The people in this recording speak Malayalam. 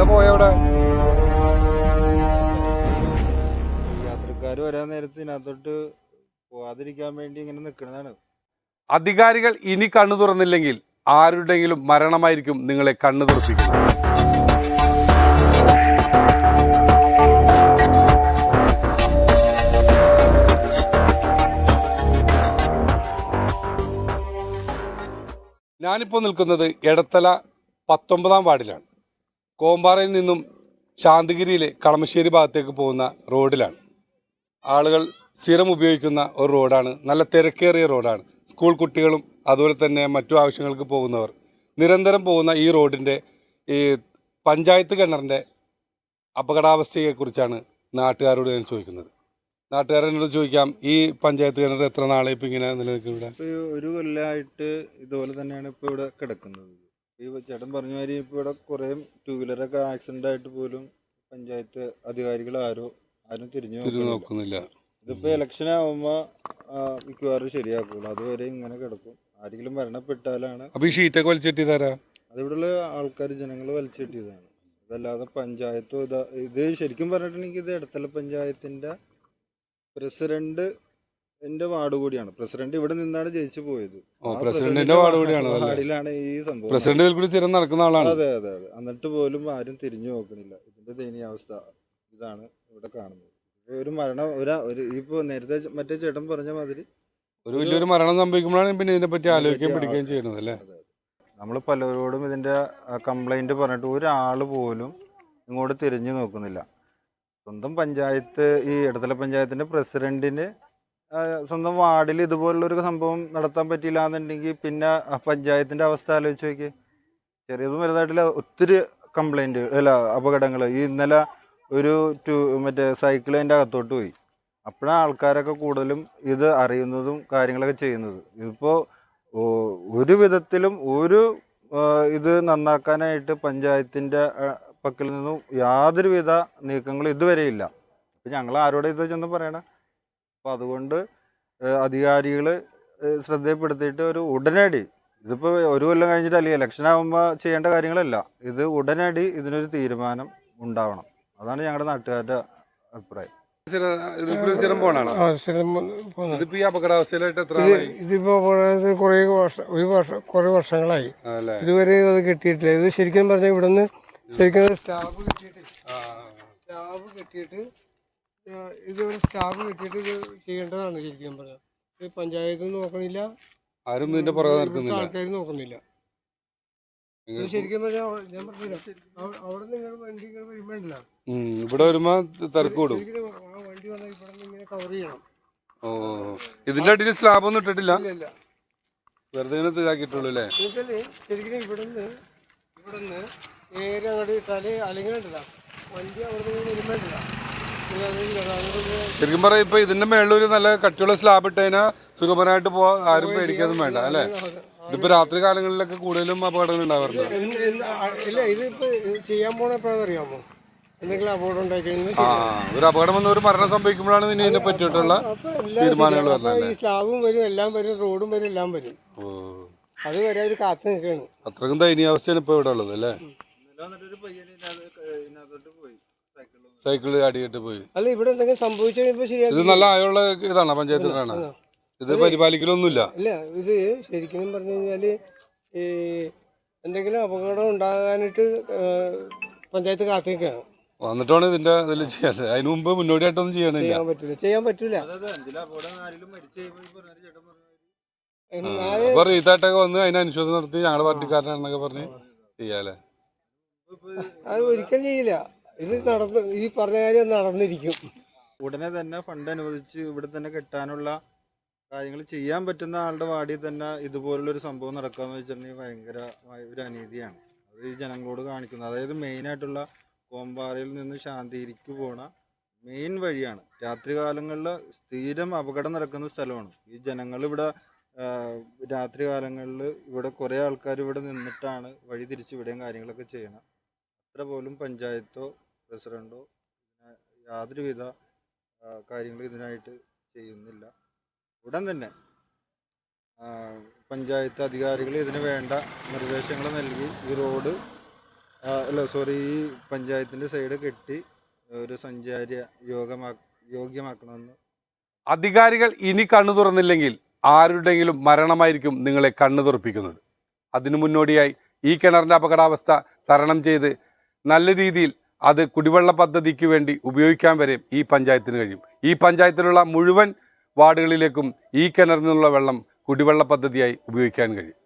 എന്താ പോയവിടെ യാത്രക്കാർ വരാൻ നേരത്ത് ഇതിനകത്തോട്ട് പോവാതിരിക്കാൻ വേണ്ടി ഇങ്ങനെ നിൽക്കുന്നതാണ് അധികാരികൾ ഇനി കണ്ണു തുറന്നില്ലെങ്കിൽ ആരുടെങ്കിലും മരണമായിരിക്കും നിങ്ങളെ കണ്ണു തുറപ്പിക്കുന്നത്. ഞാനിപ്പോൾ നിൽക്കുന്നത് എടത്തല പത്തൊമ്പതാം വാർഡിലാണ്. കോമ്പാറയിൽ നിന്നും ശാന്തിഗിരിയിലെ കളമശ്ശേരി ഭാഗത്തേക്ക് പോകുന്ന റോഡിലാണ്. ആളുകൾ സ്ഥിരം ഉപയോഗിക്കുന്ന ഒരു റോഡാണ്. നല്ല തിരക്കേറിയ റോഡാണ്. സ്കൂൾ കുട്ടികളും അതുപോലെ തന്നെ മറ്റു ആവശ്യങ്ങൾക്ക് പോകുന്നവർ നിരന്തരം പോകുന്ന ഈ റോഡിന്റെ ഈ പഞ്ചായത്ത് കിണറിന്റെ അപകടാവസ്ഥയെക്കുറിച്ചാണ് നാട്ടുകാരോട് ഞാൻ ചോദിക്കുന്നത്. നാട്ടുകാരനോട് ചോദിക്കാം ഈ പഞ്ചായത്ത് കിണർ എത്ര നാളെ ഇപ്പം ഇങ്ങനെ നിലനിൽക്കും ഇവിടെ ഒരു കൊല്ലമായിട്ട് ഇതുപോലെ തന്നെയാണ് ഇപ്പോൾ ഇവിടെ കിടക്കുന്നത്. ഈ ചേട്ടൻ പറഞ്ഞ മാതിരി ഇപ്പോൾ ഇവിടെ കുറേ ടൂ വീലറൊക്കെ ആക്സിഡന്റ് ആയിട്ട് പോലും പഞ്ചായത്ത് അധികാരികൾ ആരോ ആരും തിരിഞ്ഞു നോക്കുന്നില്ല. ഇതിപ്പോൾ ഇലക്ഷൻ ആകുമ്പോൾ മിക്കവാറും ശരിയാക്കുള്ളൂ. അതുവരെ ഇങ്ങനെ കിടക്കും. ആരെങ്കിലും മരണപ്പെട്ടാലാണ് അപ്പോൾ ഈ ഷീറ്റൊക്കെ വലിച്ചിട്ട് തരാം അതിവിടെയുള്ള ആൾക്കാർ ജനങ്ങൾ വലിച്ചിട്ടിയതാണ് അതല്ലാതെ പഞ്ചായത്തോ ഇതാ ഇത് ശരിക്കും പറഞ്ഞിട്ടുണ്ടെങ്കിൽ ഇത് ഇടത്തല പഞ്ചായത്തിന്റെ പ്രസിഡന്റ് എന്റെ വാർഡ് കൂടിയാണ്. പ്രസിഡന്റ് ഇവിടെ നിന്നാണ് ജയിച്ചു പോയത്. ഓ, പ്രസിഡന്റിന്റെ വാർഡ് കൂടിയാണ്? വാർഡിലാണ് ഈ സംഭവം. പ്രസിഡന്റ് ഇതിൽ കൂടി സ്ഥിരം നടക്കുന്ന ആളാണ്. അതെ അതെ അതെ. എന്നിട്ട് പോലും ആരും തിരിഞ്ഞു നോക്കണില്ല ഇതിന്റെ ദയനീയാവസ്ഥ ഇതാണ് ഇവിടെ കാണുന്നത്. ഒരു മരണം ഒരു ഒരു ഇപ്പൊ നേരത്തെ മറ്റേ ചേട്ടൻ പറഞ്ഞ മാതിരി ഒരു വലിയൊരു മരണം സംഭവിക്കുമ്പോഴാണ് പിന്നെ ഇതിനെ പറ്റി ആലോചിക്കുകയും പിടിക്കുകയും ചെയ്യുന്നത് അല്ലേ? നമ്മൾ പലരോടും ഇതിന്റെ കംപ്ലൈന്റ് പറഞ്ഞിട്ട് ഒരാൾ പോലും ഇങ്ങോട്ട് തിരിഞ്ഞു നോക്കുന്നില്ല. സ്വന്തം പഞ്ചായത്ത് ഈ ഇടത്തല പഞ്ചായത്തിന്റെ പ്രസിഡന്റിന് സ്വന്തം വാർഡിൽ ഇതുപോലുള്ളൊരു സംഭവം നടത്താൻ പറ്റിയില്ല എന്നുണ്ടെങ്കിൽ പിന്നെ പഞ്ചായത്തിന്റെ അവസ്ഥ ആലോചിച്ച് നോക്കി. ചെറിയതും വലുതായിട്ടില്ല ഒത്തിരി കംപ്ലൈന്റ് അല്ല അപകടങ്ങൾ ഈ ഇന്നലെ ഒരു ടു മറ്റേ സൈക്കിൾ അതിന്റെ അകത്തോട്ട് പോയി. അപ്പോഴാണ് ആൾക്കാരൊക്കെ കൂടുതലും ഇത് അറിയുന്നതും കാര്യങ്ങളൊക്കെ ചെയ്യുന്നത്. ഇതിപ്പോൾ ഒരു വിധത്തിലും ഒരു ഇത് നന്നാക്കാനായിട്ട് പഞ്ചായത്തിന്റെ പക്കൽ നിന്നും യാതൊരുവിധ നീക്കങ്ങളും ഇതുവരെയില്ല. അപ്പം ഞങ്ങൾ ആരോടെ ഇത് ചെന്ന് പറയണം? അപ്പോൾ അതുകൊണ്ട് അധികാരികൾ ശ്രദ്ധയിൽപ്പെടുത്തിയിട്ട് ഒരു ഉടനടി ഇതിപ്പോൾ ഒരു കൊല്ലം കഴിഞ്ഞിട്ട് അല്ലെങ്കിൽ ഇലക്ഷൻ ആകുമ്പോൾ ചെയ്യേണ്ട കാര്യങ്ങളല്ല. ഇത് ഉടനടി ഇതിനൊരു തീരുമാനം ഉണ്ടാവണം. അതാണ് ഞങ്ങളുടെ നാട്ടുകാരുടെ അഭിപ്രായം. ഇതിപ്പോ കുറേ വർഷം ഒരു വർഷം കുറേ വർഷങ്ങളായി. ഇതുവരെ അത് കിട്ടിയിട്ടില്ല. ഇത് ശരിക്കും പറഞ്ഞാൽ ഇവിടുന്ന് ശരിക്കും സ്റ്റാഫ് കിട്ടിയിട്ട് സ്റ്റാഫ് കിട്ടിയിട്ട് ആ, ഇത് ഒരു സ്റ്റാഫ് കിട്ടിയിട്ട് ഇത് ചെയ്യേണ്ടതാണ് ശരിക്കും പറഞ്ഞാൽ ഇത് പഞ്ചായത്ത് നോക്കണില്ല. ആരും ഇതിന്റെ പുറകെ നടക്കുന്നില്ല. ആൾക്കാർ നോക്കണില്ല ഇത് ശരിക്കും പറഞ്ഞാൽ ഞാൻ പറഞ്ഞില്ല. അവ- അവിടെ നിങ്ങൾ വണ്ടി ഇങ്ങനെ വരുമ്പോണ്ടല്ല ഉം, ഇവിടെ വരുമ്പോ തിരക്ക് കൂടും. ശരിക്കും ആ വണ്ടി വന്നാൽ ഇവിടെ നിന്ന് ഇങ്ങനെ കവർ ചെയ്യണം. ഓ ഇതിന്റെ അടിയിൽ സ്ലാബ് ഒന്നും ഇട്ടിട്ടില്ല? ഇല്ല വെറുതെ ഇങ്ങനെ ഇതാക്കിയിട്ടുള്ളൂ അല്ലേ? എന്നുവെച്ചാൽ ശരിക്കും ഇവിടുന്ന് ഇവിടുന്ന് നേരെ അങ്ങോട്ട് ഇട്ടാൽ അല്ലെങ്കിൽ ഉണ്ടല്ല വണ്ടി അവിടെ നിന്ന് വരുമ്പോഴില്ല ശരിക്കും പറയാം ഇപ്പൊ ഇതിന്റെ മേളിൽ ഒരു നല്ല കട്ടിയുള്ള സ്ലാബ് ഇട്ടതിനാ സുഖപരമായിട്ട് പോവാ ആരും പേടിക്കാതും വേണ്ട അല്ലേ? ഇതിപ്പോ രാത്രി കാലങ്ങളിലൊക്കെ കൂടുതലും അപകടങ്ങൾ ഉണ്ടാവാറുണ്ട്. ഇല്ല ഇതിപ്പോ ചെയ്യാൻ പോണ അറിയാമോ? എന്തെങ്കിലും അപകടം ഉണ്ടായി ആ ഒരു അപകടം വന്ന ഒരു മരണം സംഭവിക്കുമ്പോഴാണ് പിന്നെ ഇതിനെ പറ്റിയിട്ടുള്ള തീരുമാനങ്ങൾ വരുന്നത് ഈ സ്ലാബും വരും എല്ലാം വരും റോഡും വരും എല്ലാം വരും. അത് വരെ അവർ കാത്തു നിൽക്കുകയാണ്. അത്രക്കും ദയനീയാവസ്ഥയാണ് ഇപ്പൊ ഇവിടെ ഉള്ളത് അല്ലേ? പോയി. സൈക്കിൾ അടിയിട്ട് പോയി. അല്ല ഇവിടെ എന്തെങ്കിലും സംഭവിച്ചു കഴിയുമ്പോൾ ഇത് നല്ല ആയുള്ള ഇതാണ് പഞ്ചായത്തിലാണ്. ഇത് പരിപാലിക്കലൊന്നുമില്ല. ഇല്ല ഇത് ശരിക്കും പറഞ്ഞു കഴിഞ്ഞാൽ ഈ എന്തെങ്കിലും അപകടം ഉണ്ടാകാനായിട്ട് പഞ്ചായത്ത് കാത്തു നിൽക്കുകയാണ് വന്നിട്ടാണ് ഇതിന്റെ ഇതിൽ ചെയ്യാറ് അതിന് മുമ്പ് മുന്നോടിയായിട്ടൊന്നും ചെയ്യണില്ല. ചെയ്യാൻ പറ്റില്ല ചെയ്യാൻ പറ്റില്ല റീത്തായിട്ടൊക്കെ വന്ന് അതിന് അനുശോചനം നടത്തി ഞങ്ങളുടെ പാർട്ടിക്കാരനാണെന്നൊക്കെ പറഞ്ഞ് ചെയ്യാല്ലേ? അത് ഒരിക്കലും ചെയ്യില്ല. ഇത് നടന്ന് ഈ പറഞ്ഞ കാര്യം നടന്നിരിക്കും. ഉടനെ തന്നെ ഫണ്ട് അനുവദിച്ച് ഇവിടെ തന്നെ കെട്ടാനുള്ള കാര്യങ്ങൾ ചെയ്യാൻ പറ്റുന്ന ആളുടെ വാർഡിൽ തന്നെ ഇതുപോലുള്ളൊരു സംഭവം നടക്കാന്ന് വെച്ചിട്ടുണ്ടെങ്കിൽ ഭയങ്കരമായ ഒരു അനീതിയാണ്. അത് ഈ ജനങ്ങളോട് കാണിക്കുന്നത് അതായത് മെയിനായിട്ടുള്ള കോമ്പാറയിൽ നിന്ന് ശാന്തിയിലേക്ക് പോണ മെയിൻ വഴിയാണ്. രാത്രി കാലങ്ങളിൽ സ്ഥിരം അപകടം നടക്കുന്ന സ്ഥലമാണ്. ഈ ജനങ്ങൾ ഇവിടെ രാത്രി കാലങ്ങളിൽ ഇവിടെ കുറേ ആൾക്കാർ ഇവിടെ നിന്നിട്ടാണ് വഴി തിരിച്ച് ഇവിടെയും കാര്യങ്ങളൊക്കെ ചെയ്യണം. അത്ര പോലും പഞ്ചായത്തോ പ്രസിഡന്റോ യാതൊരുവിധ കാര്യങ്ങളും ഇതിനായിട്ട് ചെയ്യുന്നില്ല. ഉടൻ തന്നെ പഞ്ചായത്ത് അധികാരികൾ ഇതിന് വേണ്ട നിർദ്ദേശങ്ങൾ നൽകി ഈ റോഡ് അല്ല സോറി ഈ പഞ്ചായത്തിന്റെ സൈഡ് കെട്ടി ഒരു സഞ്ചാരി യോഗമാ യോഗ്യമാക്കണമെന്ന്. അധികാരികൾ ഇനി കണ്ണു തുറന്നില്ലെങ്കിൽ ആരുടെങ്കിലും മരണമായിരിക്കും നിങ്ങളെ കണ്ണു തുറപ്പിക്കുന്നത്. അതിനു മുന്നോടിയായി ഈ കിണറിന്റെ അപകടാവസ്ഥ തരണം ചെയ്ത് നല്ല രീതിയിൽ അത് കുടിവെള്ള പദ്ധതിക്ക് വേണ്ടി ഉപയോഗിക്കാൻ വരെ ഈ പഞ്ചായത്തിന് കഴിയും. ഈ പഞ്ചായത്തിലുള്ള മുഴുവൻ വാർഡുകളിലേക്കും ഈ കിണറിൽ നിന്നുള്ള വെള്ളം കുടിവെള്ള പദ്ധതിയായി ഉപയോഗിക്കാൻ കഴിയും.